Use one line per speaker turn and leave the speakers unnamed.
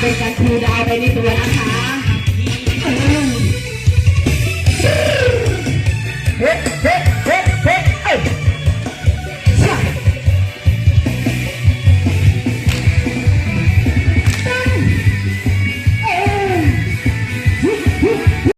เป็นการคูดาวไป
ในตัวนะคะเฮ้เฮ้